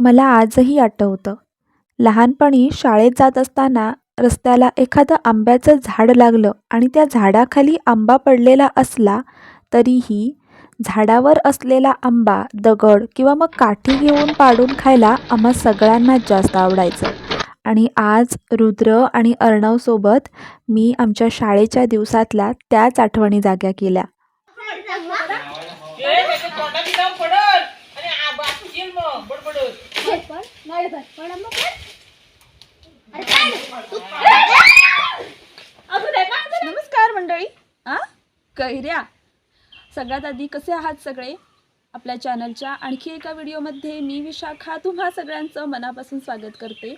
मला आजही आठवतं. लहानपणी शाळेत जात असताना रस्त्याला एखादं आंब्याचं झाड लागलं आणि त्या झाडाखाली आंबा पडलेला असला तरीही झाडावर असलेला आंबा दगड किंवा मग काठी घेऊन पाडून खायला आम्हा सगळ्यांनाच जास्त आवडायचं. आणि आज रुद्र आणि अर्णवसोबत मी आमच्या शाळेच्या दिवसातल्या त्याच आठवणी जाग्या केल्या. नमस्कार मंडळी. आ? कैऱ्या. सगळ्यात आधी कसे आहात सगळे? आपल्या चॅनलच्या आणखी एका व्हिडिओमध्ये मी विशाखा तुम्हा सगळ्यांचं मनापासून स्वागत करते.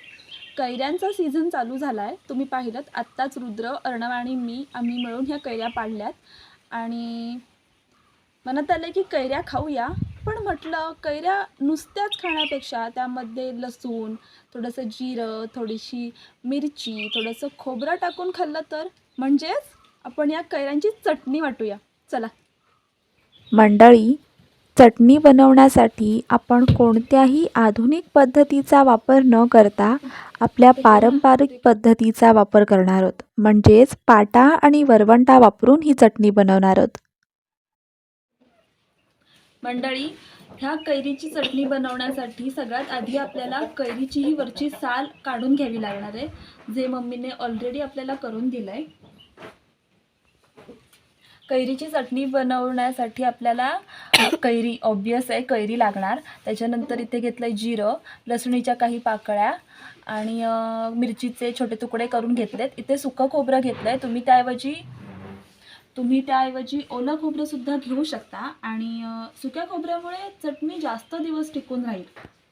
कैऱ्यांचा सीझन चालू झाला आहे तुम्ही पाहिलं आत्ताच रुद्र अर्णव आणि मी आम्ही मिळून ह्या कैऱ्या पाडल्यात. आणि मनात आलं की कैऱ्या खाऊया. पण म्हटलं कैऱ्या नुसत्याच खाण्यापेक्षा त्यामध्ये लसूण थोडंसं जिरं थोडीशी मिरची थोडंसं खोबरं टाकून खाल्लं तर म्हणजेच आपण या कैऱ्यांची चटणी वाटूया. चला. मंडळी चटणी बनवण्यासाठी आपण कोणत्याही आधुनिक पद्धतीचा वापर न करता आपल्या पारंपरिक पद्धतीचा वापर करणार आहोत. म्हणजेच पाटा आणि वरवंटा वापरून ही चटणी बनवणार आहोत. मंडळी ह्या कैरीची चटणी बनवण्यासाठी सगळ्यात आधी आपल्याला कैरीची ही वरची साल काढून घ्यावी लागणार आहे जे मम्मीने ऑलरेडी आपल्याला करून दिलं आहे कैरीची चटणी बनवण्यासाठी आपल्याला कैरी ऑब्वियस आहे कैरी लागणार. त्याच्यानंतर इथे घेतलं आहे जिरं लसणीच्या काही पाकळ्या आणि मिरचीचे छोटे तुकडे करून घेतलेत. इथे सुकं खोबरं घेतलं आहे तुम्ही त्याऐवजी तुम्ही त्याऐवजी ओलं खोबरंसुद्धा घेऊ शकता. आणि सुक्या खोबऱ्यामुळे चटणी जास्त दिवस टिकून राहील.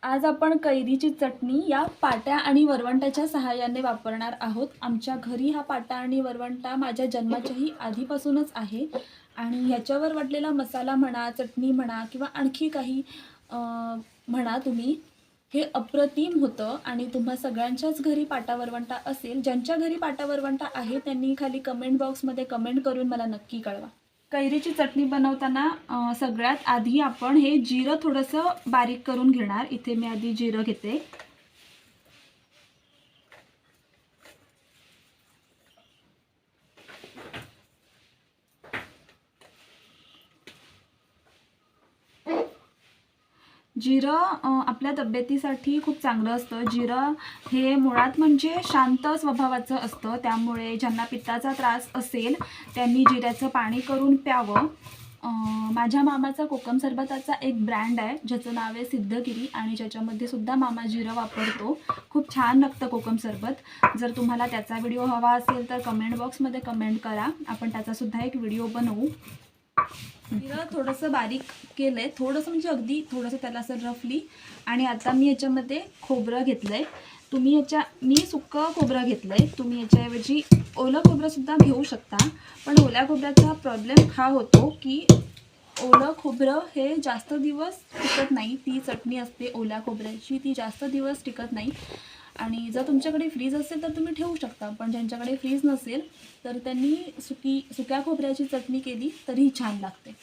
आज आपण कैरीची चटणी या पाट्या आणि वरवंटाच्या सहाय्याने वापरणार आहोत. आमच्या घरी हा पाटा आणि वरवंटा माझ्या जन्माच्याही आधीपासूनच आहे. आणि ह्याच्यावर वाटलेला मसाला म्हणा चटणी म्हणा किंवा आणखी काही म्हणा तुम्ही हे अप्रतिम होतं आणि तुम्हा सगळ्यांच्याच घरी पाटा वरवंटा असेल ज्यांच्या घरी पाटा वरवंटा आहे त्यांनी खाली कमेंट बॉक्समध्ये कमेंट करून मला नक्की कळवा. कैरीची चटणी बनवताना सगळ्यात आधी आपण हे जिरं थोडंसं बारीक करून घेणार. इथे मी आधी जिरं घेते. जिरं आपल्या तब्येतीसाठी खूप चांगलं असतं. जिरं हे मुळात म्हणजे शांत स्वभावाचं असतं. त्यामुळे ज्यांना पित्ताचा त्रास असेल त्यांनी जिऱ्याचं पाणी करून प्यावं. माझ्या मामाचा कोकम सरबताचा एक ब्रँड आहे ज्याचं नाव आहे सिद्धगिरी आणि ज्याच्यामध्ये सुद्धा मामा जिरं वापरतो. खूप छान लागतं कोकम सरबत. जर तुम्हाला त्याचा व्हिडिओ हवा असेल तर कमेंट बॉक्समध्ये कमेंट करा. आपण त्याचासुद्धा एक व्हिडिओ बनवू. जिरं थोडंसं बारीक केलं आहे थोडंसं म्हणजे अगदी थोडंसं त्याला असं रफली. आणि आता मी याच्यामध्ये खोबरं घेतलं आहे तुम्ही याच्या मी सुक्कं खोबरं घेतलं आहे तुम्ही याच्याऐवजी ओलं खोबरंसुद्धा घेऊ शकता. पण ओल्या खोबऱ्याचा प्रॉब्लेम हा होतो की ओलं खोबरं हे जास्त दिवस टिकत नाही. ती चटणी असते ओल्या खोबऱ्याची. ती जास्त दिवस टिकत नाही. आणि जर तुमच्याकडे फ्रीज असेल तर तुम्ही ठेवू शकता पण ज्यांच्याकडे फ्रीज नसेल तर त्यांनी सुकी सुक्या खोबऱ्याची चटणी केली तरीही छान लागते.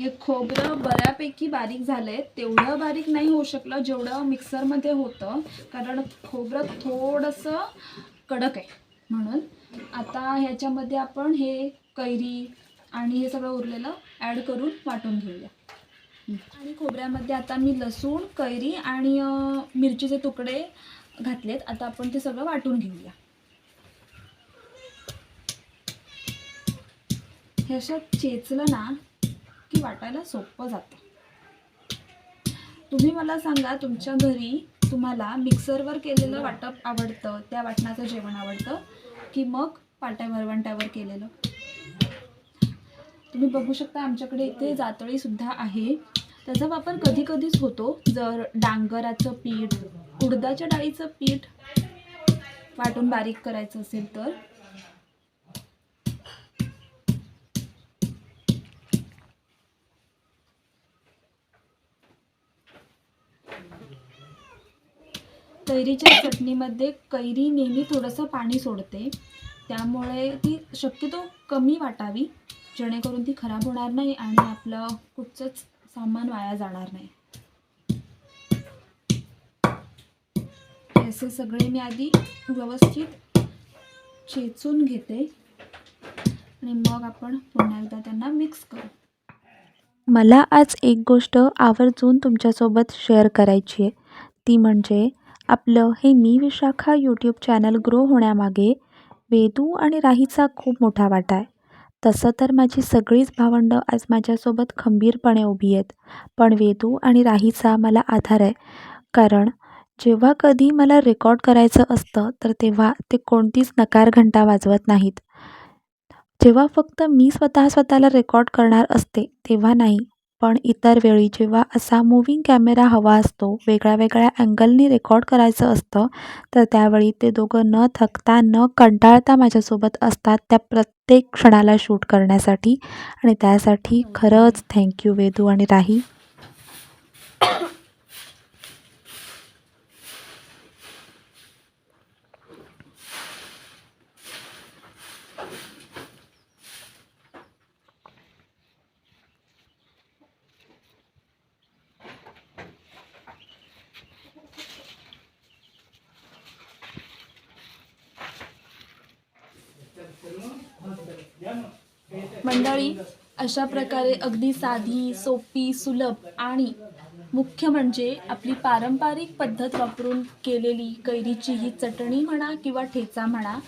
हे खोबरं बऱ्यापैकी बारीक झालंय. तेवढं बारीक नाही होऊ शकलं जेवढं मिक्सरमध्ये होतं. कारण खोबरं थोडंसं कडक आहे म्हणून. आता ह्याच्यामध्ये आपण हे कैरी आणि हे सगळं उरलेलं ॲड करून वाटून घेऊया. आणि खोबऱ्यामध्ये आता मी लसूण कैरी आणि मिरचीचे तुकडे घातलेत. आता आपण ते सगळं वाटून घेऊया. हे असं चेचलं ना की वाटायला सोपं जातं. तुम्ही मला सांगा तुमच्या घरी तुम्हाला मिक्सरवर केलेलं वाटप आवडतं त्या वाटणाचं जेवण आवडतं की मग पाट्या वरवंट्यावर केलेलं? तुम्ही बघू शकता आमच्याकडे इथे जातळीसुद्धा आहे. त्याचा वापर कधी कधीच होतो. जर डांगराचं पीठ उडदाच्या डाळीचं पीठ वाटून बारीक करायचं असेल तर. कैरीच्या चटणीमध्ये कैरी नेहमी थोडंसं पाणी सोडते. त्यामुळे ती शक्यतो कमी वाटावी जेणेकरून ती खराब होणार नाही आणि आपलं कुठचंच सामान वाया जाणार नाही. असे सगळे मी आधी व्यवस्थित चेचून घेते. आणि मग आपण पुन्हा एकदा त्यांना मिक्स करू. मला आज एक गोष्ट आवर्जून तुमच्यासोबत शेअर करायची आहे. ती म्हणजे आपलं हे मी विशाखा यूट्यूब चॅनल ग्रो होण्यामागे वेदू आणि राहीचा खूप मोठा वाटा आहे. तसं तर माझी सगळीच भावंडं आज माझ्यासोबत खंबीरपणे उभी आहेत. पण वेदू आणि राहीचा मला आधार आहे. कारण जेव्हा कधी मला रेकॉर्ड करायचं असतं तर तेव्हा ते कोणतीच नकार घंटा वाजवत नाहीत. जेव्हा फक्त मी स्वतः स्वतःला रेकॉर्ड करणार असते तेव्हा नाही. पण इतर वेळी जेव्हा असा मूव्हिंग कॅमेरा हवा असतो वेगळ्या वेगळ्या अँगलनी रेकॉर्ड करायचं असतं तर त्यावेळी ते दोघं न थकता न कंटाळता माझ्यासोबत असतात त्या प्रत्येक क्षणाला शूट करण्यासाठी. आणि त्यासाठी खरंच थँक्यू वेदू आणि राही. मंडळी अशा प्रकारे अगदी साधी सोपी सुलभ आणि मुख्य म्हणजे आपली पारंपरिक पद्धत वापरून केलेली कैरीची ही चटणी म्हणा किंवा ठेचा म्हणा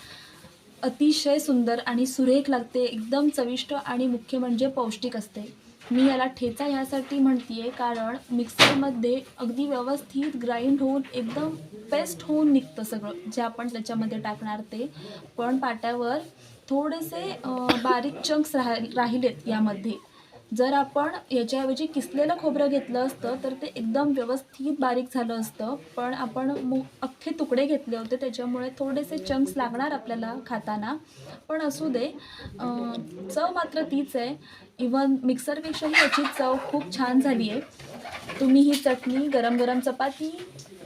अतिशय सुंदर आणि सुरेख लागते एकदम चविष्ट आणि मुख्य म्हणजे पौष्टिक असते. मी याला ठेचा ह्यासाठी म्हणते कारण मिक्सरमध्ये अगदी व्यवस्थित ग्राइंड होऊन एकदम पेस्ट होऊन निघतं सगळं जे आपण त्याच्यामध्ये टाकणार ते. पण पाट्यावर थोडेसे बारीक चंक्स राह राहिलेत यामध्ये. जर आपण याच्याऐवजी किसलेलं खोबरं घेतलं असतं तर ते एकदम व्यवस्थित बारीक झालं असतं. पण आपण मु अख्खे तुकडे घेतले होते त्याच्यामुळे थोडेसे चंक्स लागणार आपल्याला खाताना. पण असू दे चव मात्र तीच आहे. इवन मिक्सरपेक्षाही याची चव खूप छान झाली आहे तुम्ही ही चटणी गरम गरम चपाती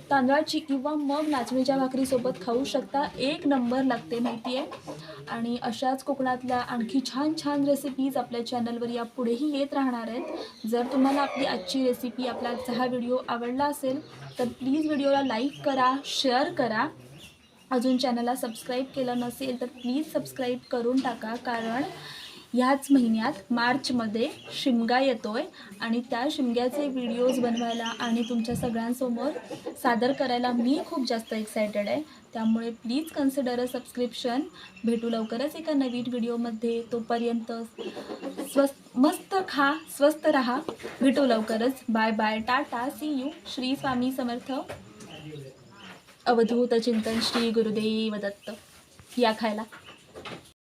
तांदळाची किंवा मग नाचणीच्या भाकरीसोबत खाऊ शकता. एक नंबर लागते माहिती आहे आणि अशाच कोकणातल्या आणखी छान छान रेसिपीज आपल्या चॅनलवर यापुढेही येत राहणार आहेत. जर तुम्हाला आपली आजची रेसिपी आपला आजचा हा व्हिडिओ आवडला असेल तर प्लीज व्हिडिओला लाईक करा शेअर करा. अजून चॅनलला सबस्क्राईब केलं नसेल तर प्लीज सबस्क्राईब करून टाका. कारण ह्याच महिन्यात मार्चमध्ये शिमगा येतो आहे आणि त्या शिमग्याचे व्हिडिओज बनवायला आणि तुमच्या सगळ्यांसमोर सादर करायला मी खूप जास्त एक्सायटेड आहे. त्यामुळे प्लीज कन्सिडर अ सबस्क्रिप्शन भेटू लवकरच एका नवीन व्हिडिओमध्ये. तोपर्यंत स्वस्त मस्त खा स्वस्त राहा. भेटू लवकरच. Bye bye tata see you Shri Swami Samarth. Avadhoot चिंतन श्री गुरुदेव दत्त. या खायला.